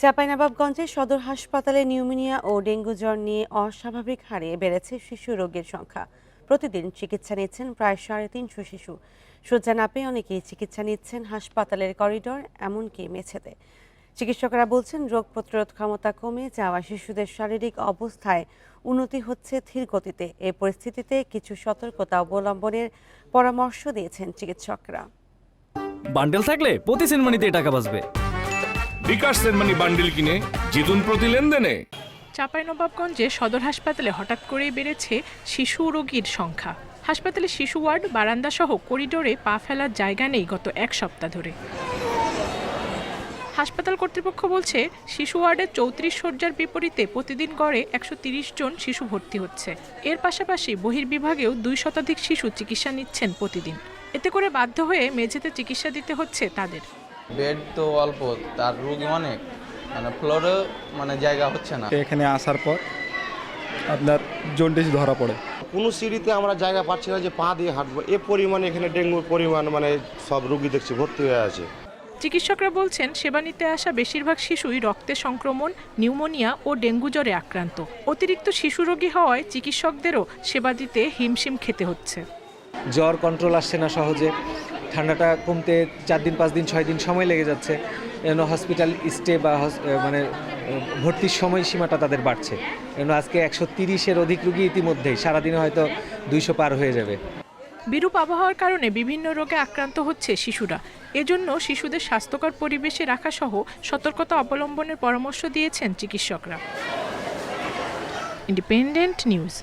চাঁপাইনবাবগঞ্জের সদর হাসপাতালে নিউমোনিয়া ও ডেঙ্গু জ্বর নিয়ে অস্বাভাবিক হারে বেড়েছে শিশু রোগীর সংখ্যা। প্রতিদিন চিকিৎসা নিচ্ছেন প্রায় সাড়ে তিনশো শিশু। শয্যা না পেয়ে অনেকেই চিকিৎসা নিচ্ছেন হাসপাতালের করিডোর, এমনকি মেঝেতে। চিকিৎসকরা বলছেন, রোগ প্রতিরোধ ক্ষমতা কমে যাওয়া শিশুদের শারীরিক অবস্থায় উন্নতি হচ্ছে ধীর গতিতে এই পরিস্থিতিতে কিছু সতর্কতা অবলম্বনের পরামর্শ দিয়েছেন চিকিৎসকরা। বান্ডেল থাকলে প্রতি সেনমানিতে টাকা বাঁচবে। বিকাশ সেনমানি বান্ডিল কিনে জিতুন প্রতি লেনদেনে। চাঁপাইনবাবগঞ্জে সদর হাসপাতালে হঠাৎ করেই বেড়েছে শিশু রোগীর সংখ্যা। হাসপাতালে শিশু ওয়ার্ড, বারান্দা সহ করিডোরে পা ফেলার জায়গা নেই গত এক সপ্তাহ ধরে। হাসপাতাল কর্তৃপক্ষ বলছে, শিশু ওয়ার্ডে চৌত্রিশ শয্যার বিপরীতে প্রতিদিন গড়ে একশো জন শিশু ভর্তি হচ্ছে। এর পাশাপাশি বহির্বিভাগেও দুই শতাধিক শিশু চিকিৎসা নিচ্ছেন প্রতিদিন। এতে করে বাধ্য হয়ে মেঝেতে চিকিৎসা দিতে হচ্ছে তাদের। বেড তো অল্প তার রোগী অনেক। মানে ফ্লোরে মানে জায়গা হচ্ছে না। এখানে আসার পর আপনার জন্ডিস ধরা পড়ে। কোনো সিঁড়িতে আমরা জায়গা পাচ্ছি না যে পা দিয়ে হাঁটবো। এ পরিমাণে এখানে ডেঙ্গুর পরিমাণ মানে সব রুগী দেখছি ভর্তি হয়ে আছে। চিকিৎসকরা বলছেন সেবা নিতে আসা বেশিরভাগ শিশুই রক্তে সংক্রমণ নিউমোনিয়া ও ডেঙ্গু জ্বরে আক্রান্ত। অতিরিক্ত শিশু রোগী হওয়ায় চিকিৎসকদেরও সেবা দিতে হিমশিম খেতে হচ্ছে। জ্বর কন্ট্রোল আসছে না সহজে। ঠান্ডাটা কমতে চার দিন, পাঁচ দিন, ছয় দিন সময় লেগে যাচ্ছে। এজন্য হসপিটাল স্টে বা মানে ভর্তির সময়সীমাটা তাদের বাড়ছে। এজন্য আজকে একশো তিরিশের অধিক রুগী ইতিমধ্যেই, সারাদিনে হয়তো দুইশো পার হয়ে যাবে। বিরূপ আবহাওয়ার কারণে বিভিন্ন রোগে আক্রান্ত হচ্ছে শিশুরা। এজন্য শিশুদের স্বাস্থ্যকর পরিবেশে রাখা সহ সতর্কতা অবলম্বনের পরামর্শ দিয়েছেন চিকিৎসকরা। Independent news